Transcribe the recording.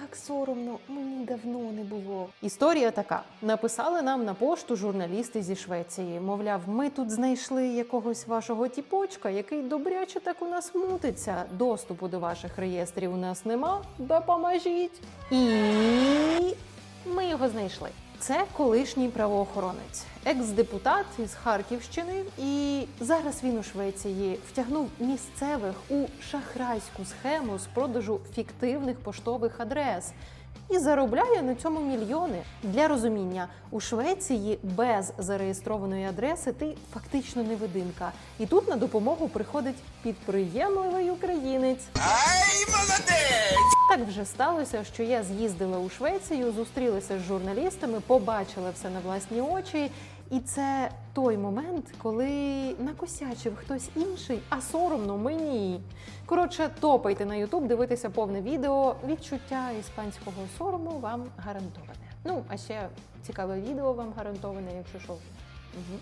так соромно, мені давно не було. Історія така: написали нам на пошту журналісти зі Швеції. Мовляв, ми тут знайшли якогось вашого тіпочка, який добряче так у нас мутиться. Доступу до ваших реєстрів у нас нема. Допоможіть. І ми його знайшли. Це колишній правоохоронець, екс-депутат із Харківщини, і зараз він у Швеції втягнув місцевих у шахрайську схему з продажу фіктивних поштових адрес. І заробляє на цьому мільйони. Для розуміння, у Швеції без зареєстрованої адреси ти фактично невидимка. І тут на допомогу приходить підприємливий українець. Так вже сталося, що я з'їздила у Швецію, зустрілася з журналістами, побачила все на власні очі. І це той момент, коли накосячив хтось інший, а соромно мені. Коротше, топайте на Ютуб, дивитися повне відео. Відчуття іспанського сорому вам гарантоване. Ну, а ще цікаве відео вам гарантоване, якщо що. Угу.